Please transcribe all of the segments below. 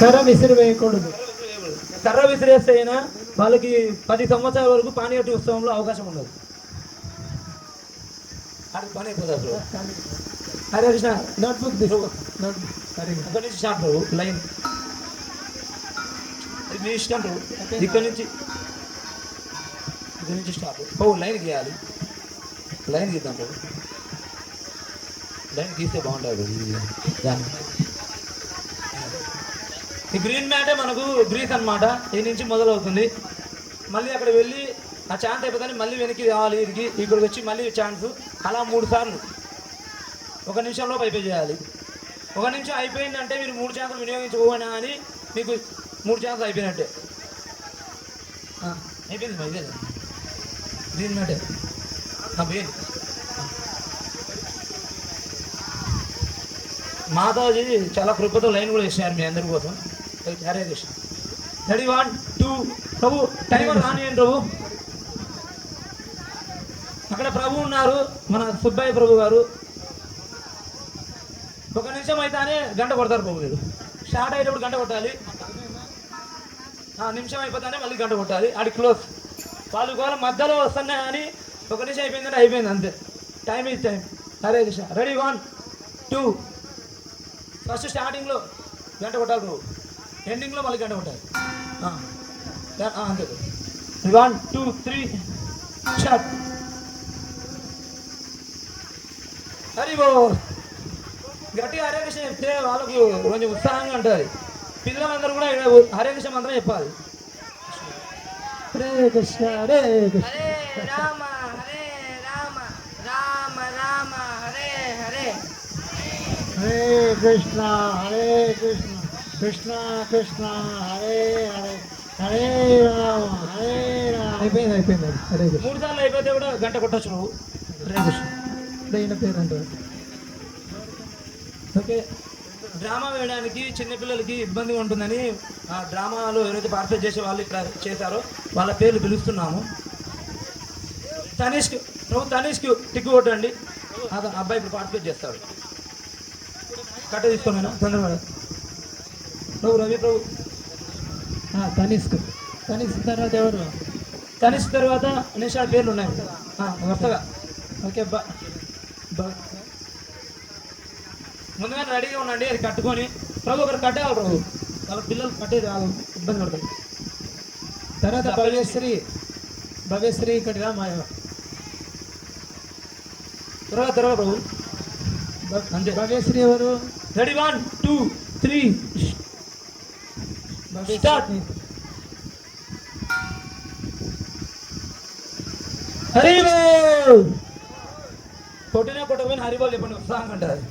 కర్ర విసిరి వేయకూడదు. కర్ర విసిరేస్తే అయినా వాళ్ళకి పది సంవత్సరాల వరకు పానీయటి ఉత్సవంలో అవకాశం ఉండదు. అది పని అయిపోతుంది హరే కృష్ణ నోట్బుక్ నోట్బుక్ నుంచి లైన్ అది మీ ఇష్టం ఇక్కడ నుంచి ఇక్కడ నుంచి స్టార్ట్ లైన్ గీయాలి. లైన్ గీద్దాం లైన్ గీస్తే బాగుంటుంది. దాన్ని. ఈ గ్రీన్ మ్యాటే మనకు గ్రీస్ అన్నమాట. ఈ నుంచి మొదలవుతుంది. మళ్ళీ అక్కడ వెళ్ళి ఆ ఛాన్స్ అయిపోతుంది మళ్ళీ వెనక్కి రావాలి ఇదికి. ఇక్కడికి వచ్చి మళ్ళీ ఛాన్స్ అలా మూడు సార్లు. ఒక నిమిషంలో అయిపోయి చేయాలి. ఒక నిమిషం అయిపోయిందంటే మీరు మూడు ఛాన్సులు వినియోగించుకోవనా అని మీకు మూడు ఛాన్సులు అయిపోయినట్టే. అయిపోయింది మరి ఇదే. గ్రీన్ మ్యాటే పోయింది మాతాజీ చాలా కృపతో లైన్ కూడా వేసినారు మీ అందరి కోసం. Hare Krishna ready one two ప్రభు టైమర్ రానియండి ప్రభు అక్కడ ప్రభు ఉన్నారు మన సుబ్బయ్య ప్రభు గారు ఒక నిమిషం అయితేనే గంట కొడతారు ప్రభు మీరు స్టార్ట్ అయ్యేటప్పుడు గంట కొట్టాలి ఆ నిమిషం అయిపోతానే మళ్ళీ గంట కొట్టాలి అది క్లోజ్ వాళ్ళు ఒకవేళ మధ్యలో వస్తున్నాయి అని ఒక నిమిషం అయిపోయిందంటే అయిపోయింది అంతే time is time Hare Krishna ready one two first స్టార్టింగ్లో గంట కొట్టాలి నువ్వు ఎండింగ్లో మళ్ళీ గంట కొట్టాలి ఆ. యా, ఆ, అంతే. One two three start Hari బో గట్టిగా హరే కృష్ణ చెప్తే వాళ్ళకు కొంచెం ఉత్సాహంగా ఉంటుంది. పిల్లలందరూ కూడా ఇక్కడ హరే కృష్ణ మంత్రం చెప్పాలి. హరే కృష్ణ హరే కృష్ణ. హరే రామ హరే రామ రామ రామ హరే హరే. హరే కృష్ణ హరే కృష్ణ. కృష్ణ కృష్ణ హరే హరే హరే రామ హరే రామ. అయిపోయింది అయిపోయింది. హరే కృష్ణ. మూడు సార్లు అయిపోతే కూడా గంట కొట్టచ్చు నువ్వు. హరే కృష్ణ. ఈయన పేరు అంటారు. ఓకే. డ్రామా వేయడానికి చిన్నపిల్లలకి ఇబ్బందిగా ఉంటుందని ఆ డ్రామాలో ఎవరైతే పార్టిసిపేట్ చేసే వాళ్ళు ఇక్కడ చేశారో వాళ్ళ పేర్లు పిలుస్తున్నాము. తనిష్క్ ప్రభు తనిష్క్ టిక్కు కొట్టండి. అబ్బాయి ఇప్పుడు పార్టిసిపేట్ చేస్తాడు. కట్ట తీసుకున్నాను తొందరగా ప్రభు రవి ప్రభు. తనిష్క్. తనిష్క్ తర్వాత ఎవరు? తనిష్క్ తర్వాత నిషా పేర్లు ఉన్నాయి. వరుసగా. ఓకే బా బా. ముందుగా రెడీగా ఉండండి అది కట్టుకొని. ప్రభు ఒకరు కట్టేయాలి ప్రభు? వాళ్ళ పిల్లలు కట్టేది రాదు ఇబ్బంది పడతారు. తర్వాత భవ్యశ్రీ. భవ్యశ్రీ ఇక్కడ రా మా త్వరగా త్వరగా ప్రభు. అంతే. భవ్యశ్రీ ఎవరు? Ready one two three start Haribol కొట్టినా కొట్టకపోయినా హరిబోల్ చెప్పండి ఉత్సాహంగా అంటారు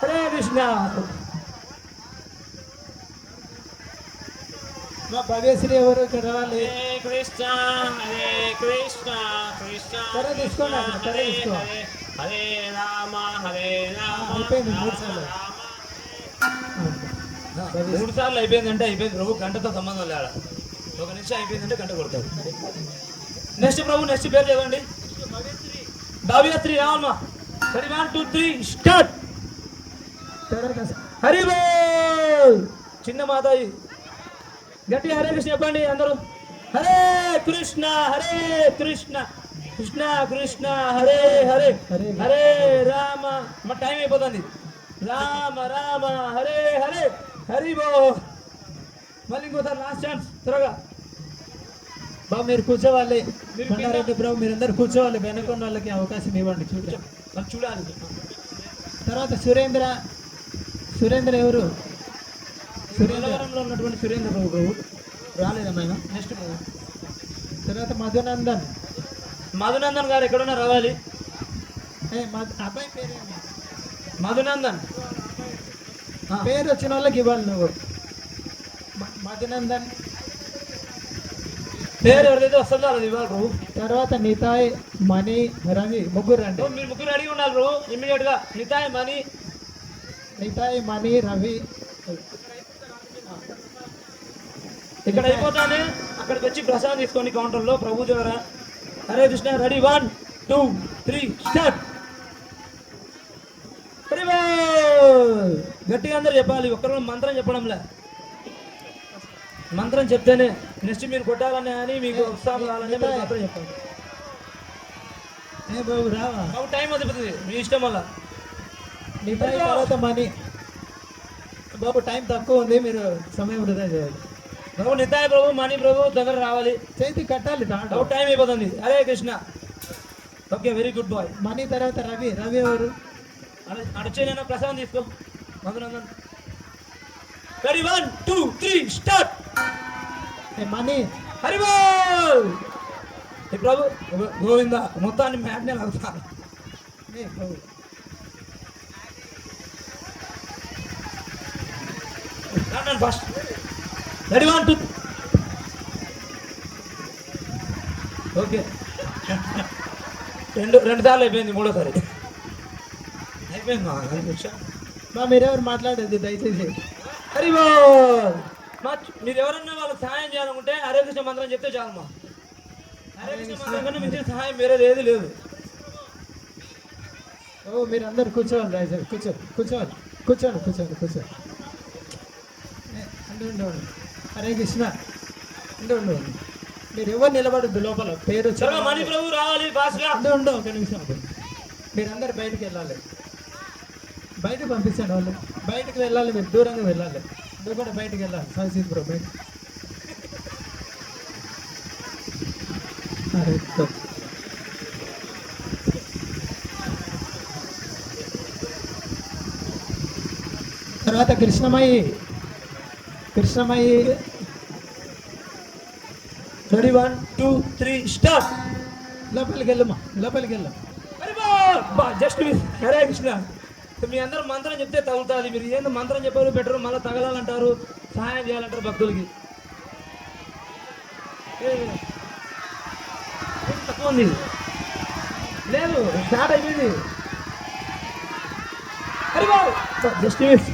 హరే కృష్ణ మా భవ్యశ్రీ ఎవరు ఇక్కడ రావాలి హరే కృష్ణ హరే కృష్ణ కృష్ణ త్వరగా తీసుకోండి అక్కడ త్వరగా తీసుకో హరే హరే రామ హరే రామ అయిపోయింది మూడు సార్లు మూడు సార్లు అయిపోయిందంటే అయిపోయింది ప్రభు గంటతో సంబంధం లేడ? ఒక నిమిషం అయిపోయిందంటే గంట కొడతాడు. నెక్స్ట్ ప్రభు నెక్స్ట్ పేరు చదవండి భవ్యత్రి రావమ్మా ready one two three start Hari బోల్ చిన్న మాతాయి గట్టి హరే కృష్ణ చెప్పండి అందరూ. హరే కృష్ణ హరే కృష్ణ. కృష్ణ కృష్ణ హరే హరే హరే. హరే రామ. మా టైం అయిపోతుంది. రామ రామ హరే హరే. హరి బో మళ్ళీ ఇంకోసారి లాస్ట్ ఛాన్స్ త్వరగా. బాబు మీరు కూర్చోవాలి. మీరు కొండారెడ్డి ప్రభు మీరందరూ కూర్చోవాలి. వెనుకున్న వాళ్ళకి అవకాశం ఇవ్వండి మనం చూడాలి. తర్వాత సురేంద్ర. సురేంద్ర ఎవరు? సురేంద్ర. సురేంద్రవరంలో ఉన్నటువంటి సురేంద్ర ప్రభు ప్రభు రాలేదమ్మాయి నెక్స్ట్ తర్వాత మధునందన్. మధునందన్ గారు ఎక్కడున్నా రావాలి? అబ్బాయి పేరేమి మధునందన్. పేరు వచ్చిన వాళ్ళకి ఇవ్వాలి నువ్వు. మధునందన్ పేరు ఎవరిదైతే వస్తుందో అది ఇవ్వాలి తర్వాత నితాయ్ మణి రవి ముగ్గురు ఓ, మీరు ముగ్గురు అడిగి ప్రభు ఇమ్మీడియట్గా. నితాయ్ మనీ నితాయ్ మణి రవి. ఇక్కడ అయిపోతానే. అక్కడికి వచ్చి ప్రసాదం తీసుకోండి కౌంటర్లో ప్రభు దగ్గర Hare Krishna ready? One two three start. గట్టిగా అందరూ చెప్పాలి ఒక్కరు మంత్రం చెప్పడంలే. మంత్రం చెప్తేనే నెక్స్ట్ మీరు కొట్టాలని అని మీకు ఉత్సాహం కావాలని మీరు మంత్రం చెప్పాలి. ఏ బాబు రావా? బాబు టైం వదిలిపోతుంది మీ ఇష్టం వల్ల. టైం తర్వాత మనీ. బాబు టైం తక్కువ ఉంది మీరు సమయం వృధా చేయాలి. బాబు నితాయ ప్రభు మణి ప్రభు తొందర రావాలి. చేతి కట్టాలి బాబు టైం అయిపోతుంది. Hare Krishna. Okay very good boy. Mani తర్వాత రవి రవి ఎవరు? అడచే నేను ప్రసాదం తీసుకో. Ready one two three start Mani Haribol ఏ ప్రభు గోవింద మొత్తాన్ని మ్యాట్నే లాగుతాను రండి first ready one two okay రెండు రెండు సార్లు అయిపోయింది మూడోసారి. అయిపోయింది? మా మీరెవరు మాట్లాడేది దయచేసి? హరిబోల్ మా మీరు ఎవరన్నా వాళ్ళకి సహాయం చేయాలనుకుంటే హరే కృష్ణ మంత్రం చెప్తే చాలు మా హరే కృష్ణ మంత్రం కన్నా మించిన సహాయం వేరేది ఏది లేదు. ఓ మీరు అందరు కూర్చోవాలి దయచేసి. కూర్చో కూర్చోవాలి. కూర్చోండి కూర్చోండి కూర్చోండి. ఏ, ఉండు ఉండు ఉండు. హరే కృష్ణ ఉండు ఉండు ఉండు. మీరు ఎవరు నిలబడద్దు లోపల? పేరు త్వరగా మణి ప్రభు రావాలి ఫాస్ట్గా ఉండు ఉండు ఒక నిమిషం ఆగు. మీరందరు బయటికి వెళ్ళాలి. బయటకు పంపించండి వాళ్ళు. బయటకు వెళ్ళాలి మీరు. దూరంగా వెళ్ళాలి. నువ్వు కూడా బయటకు వెళ్ళాలి. సంసీత్ బ్రో బయట. తర్వాత Krishnamayi. Krishnamayi. Ready? One two three start. లోపలికి వెళ్ళమ్మా. లోపలికి వెళ్ళాం జస్ట్ హరే కృష్ణ. మీ అందరూ మంత్రం చెప్తే తగులుతుంది మీరు. ఏందో మంత్రం చెప్పారు? బెటర్ మళ్ళీ తగలాలంటారు. సహాయం చేయాలంటారు భక్తులకి. తక్కువ ఉంది? లేదు స్టార్ట్ అయిపోయింది. జస్ట్ మిస్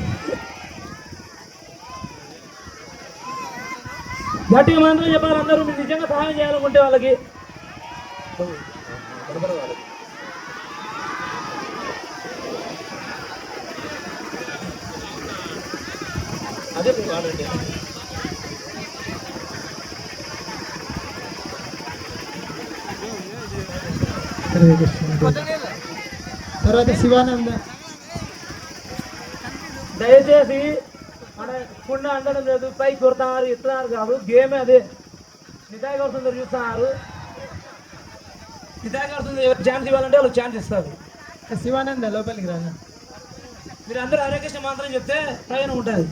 గట్టిగా మంత్రం చెప్పాలి అందరూ. మీరు నిజంగా సహాయం చేయాలనుకుంటే వాళ్ళకి అదే వాడండి హరే కృష్ణ తర్వాత శివానంద. దయచేసి మన కుండ అండడం లేదు పైకి కొడతారు ఇస్తున్నారు కాదు. గేమ్ అదే. నిదాయి కొడుతుంది చూస్తున్నారు. నిదాయి కొడుతుంది ఎవరు ఛాన్స్ ఇవ్వాలంటే వాళ్ళకి ఛాన్స్ ఇస్తారు. శివానంద లోపలికి రా మీరు అందరూ హరే కృష్ణ మంత్రం చెప్తే ప్రయోజనం ఉంటుంది.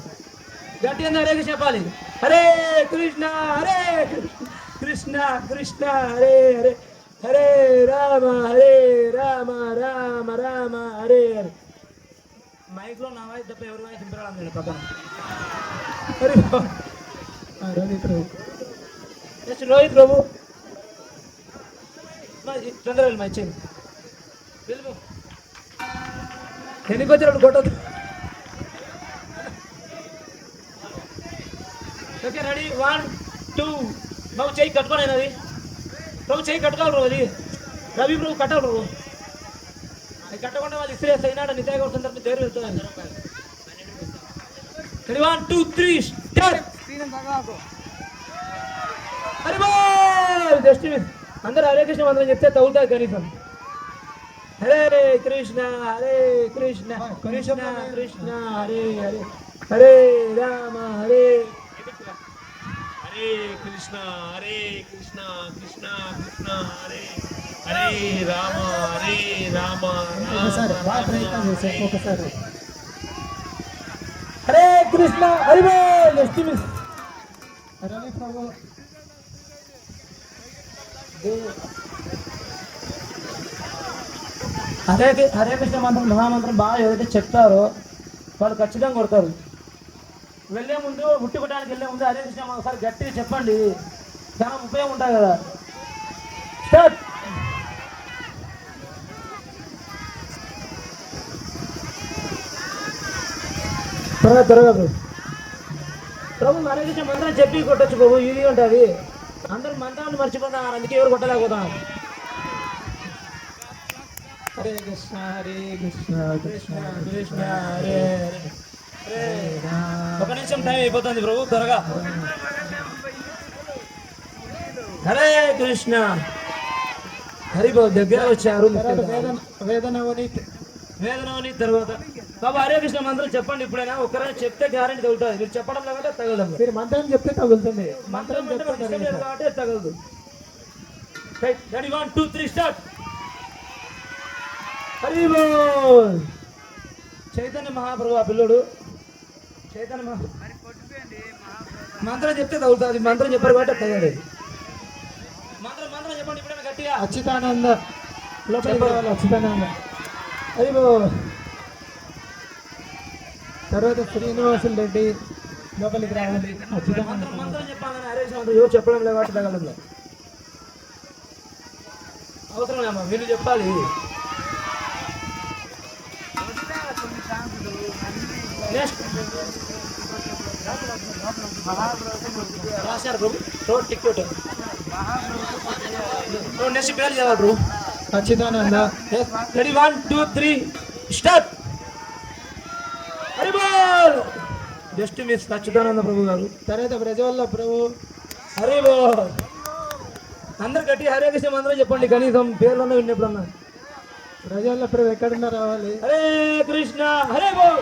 గట్టి అందరూ చెప్పాలి. హరే కృష్ణ హరే కృష్ణ కృష్ణ హరే హరే హరే రామ హరే రామ రామ రామ హరే హరే. మైక్లో నా వాయిస్ తప్ప ఎవరి వాయిస్ వినపడడం లేదు పక్కన. హరి బాబు. ప్రభు. నెక్స్ట్ రోహిత్ ప్రభు. మా తొందరగా వెళ్ళి మా ఇచ్చేయండి వెళ్ళిపో. ఎన్నికి వచ్చినప్పుడు ఓకే రెడీ? One two. బాబు చెయ్యి కట్టుకోలేదు అది ప్రభు చెయ్యి కట్టుకోవాలి ప్రభు అది. రవి ప్రభు కట్టాలి బ్రో. అది కట్టకుండా వాళ్ళు ఇస్త్రీ అయినాడు నిత్య కొడుతున్న తప్ప దేరు వెళ్తుంది ready? One two three start. Hari just miss అందరూ హరే కృష్ణ మంత్రం చెప్తే తగులుతుంది కనీసం. హరే కృష్ణ హరే కృష్ణ కృష్ణ కృష్ణ హరే హరే. హరే రామ హరే హరే కృష్ణ హరే కృష్ణ కృష్ణ కృష్ణ హరే. హరే రామ హరే రామ ఒకసారి రామ బాగా ప్రయత్నం చేశాం ఒకసారి. హరే కృష్ణ మిస్ రవి ప్రభు. హరే హరే కృష్ణ మంత్రం మహామంత్రం బాగా ఎవరైతే చెప్తారో వాళ్ళు ఖచ్చితంగా కొడతారు. వెళ్ళే ముందు ఉట్టి కొట్టడానికి వెళ్ళే ముందు హరే కృష్ణ ఒకసారి గట్టిగా చెప్పండి. చాలా ఉపయోగం ఉంటుంది కదా. స్టార్ట్ త్వరగా త్వరగా ప్రభు ప్రభు హరే కృష్ణ మంత్రం చెప్పి కొట్టచ్చు ప్రభు. ఇది ఉంటుంది అందరూ మంత్రాన్ని మర్చిపోతున్నారు అందుకే ఎవరు కొట్టలేకపోతున్నారు హరే కృష్ణ హరే కృష్ణ కృష్ణ కృష్ణ కృష్ణ హరే హరే. ఒక నిమిషం టైం అయిపోతుంది ప్రభు త్వరగా. హరే కృష్ణ. హరి బాబు దగ్గర వచ్చారు వేదనవని వేదనని తర్వాత బాబా హరే కృష్ణ మంత్రం చెప్పండి ఇప్పుడైనా. ఒక్కరైనా చెప్తే గ్యారెంటీ తగులుతుంది. మీరు చెప్పడం లేకపోతే తగలదు. మీరు మంత్రం చెప్తే తగులుతుంది. మంత్రం కాబట్టి తగలదు. Ready one two three start Hari బోల్ చైతన్య మహాప్రభు ఆ పిల్లోడు మంత్రం చెప్తే తగులుతుంది మంత్రం చెప్పారు కాబట్టి తగలేదు మంత్రం మంత్రం చెప్పండి ఇప్పుడైనా గట్టిగా. అచ్యుతానంద. రావాలి అచ్యుతానంద. అదిగో తర్వాత శ్రీనివాసులు రెడ్డి లోపలికి రావాలి అచ్యుతానంద. మంత్రం మంత్రం చెప్పాలని హరేష్ ఎవరు చెప్పడం లేదు కాబట్టి తగలదు అవసరం లేమ్మా మీరు చెప్పాలి. రాశారు ప్రభు రోడ్ టికెట్ నెక్స్ట్ పేరు చదవాలి ప్రభు Achyutananda ready one two three start Hari బోల్ జస్ట్ మిస్ అచ్యుతానంద ప్రభు గారు. తర్వాత ప్రజవల్ల ప్రభు. హరి బోల్ అందరు గట్టి హరే కృష్ణ మంత్రం చెప్పండి. కనీసం పేర్లన్నా విన్నప్పుడన్నా. ప్రజవల్ల ప్రభు ఎక్కడున్నా రావాలి? హరే కృష్ణ హరే బోల్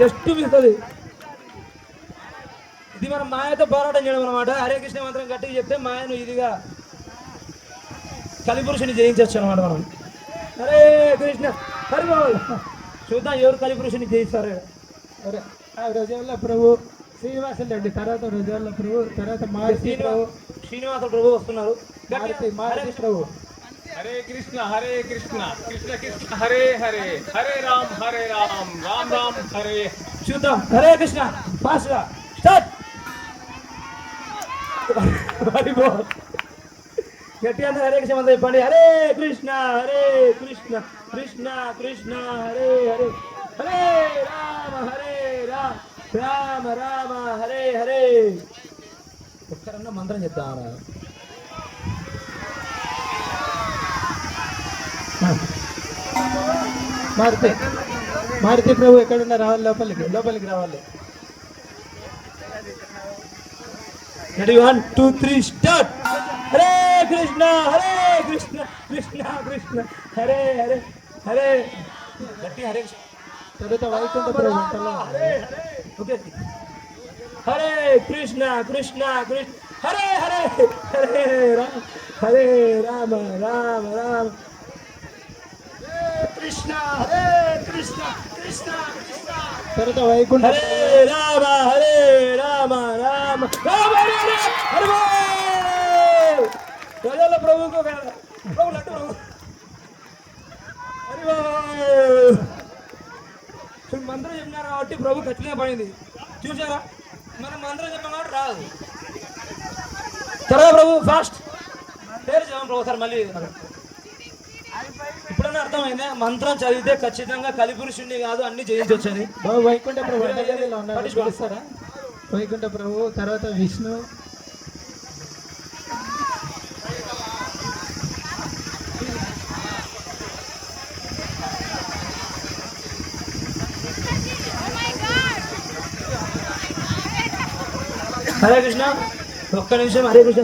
జస్ట్ మిస్ అది ఇది మనం మాయతో పోరాటం చేయడం అనమాట హరే కృష్ణ మంత్రం గట్టిగా చెప్తే మాయను ఇదిగా కలిపురుషుని జయించవచ్చు అనమాట మనం. హరే కృష్ణ. హరి బోల్ చూద్దాం ఎవరు కలిపురుషుని జయిస్తారు. ఆ ప్రభు శ్రీనివాసులు రెడ్డి తర్వాత ప్రజవల్ల ప్రభు తర్వాత ప్రభు. శ్రీనివాస ప్రభు వస్తున్నారు. ప్రభు. హరే కృష్ణ హరే కృష్ణ. కృష్ణ కృష్ణ హరే హరే. హరే రామ్ హరే రామ్. రామ్ రామ్ హరే. చూద్దాం హరే కృష్ణ. ఫాస్ట్గా స్టార్ట్. గట్టిగా హరే కృష్ణ మంది చెప్పండి. హరే కృష్ణ హరే కృష్ణ. కృష్ణ కృష్ణ హరే హరే. హరే రామ హరే రామ. రామ రామ హరే హరే. ఒక్కరన్నా మంత్రం చెప్తాను మారుతి మారుతి ప్రభు ఎక్కడున్నా రావాలి లోపలికి లోపలికి రావాలి ready one two three start Hare Krishna Hare Krishna Krishna Krishna Hare Hare Hare గట్టి హరే కృష్ణ తర్వాత వైకుంఠ ప్రభు అంతలో ఓకే హరే కృష్ణ కృష్ణ కృష్ణ హరే హరే హరే రామ హరే రామ రామ రామ కృష్ణ హరే కృష్ణ కృష్ణ కృష్ణ. తర్వాత వైకుంఠ. హరే రామ హరే రామ రామ రామ హరే హరే హరి బోల్ ప్రజల ప్రభుకు. ప్రభు లడ్డు ప్రభు హరి మంత్రం చెప్పినారు కాబట్టి ప్రభు ఖచ్చితంగా పడింది చూసారా మనం మంత్రం చెప్పిన కాబట్టి రాదు. త్వరగా ప్రభు ఫాస్ట్ పేరు చెప్పండి ప్రభు సార్ మళ్ళీ. ఇప్పుడన్నా అర్థమైందా? మంత్రం చదివితే ఖచ్చితంగా కలిపురుషుణ్ణి కాదు అన్ని జయించవచ్చని బాబు వైకుంఠ ప్రభు వంటగదిలో ఉన్నారు పిలుస్తారా? వైకుంఠ ప్రభు తర్వాత విష్ణు. హరే కృష్ణ. ఒక్క నిమిషం హరే కృష్ణ.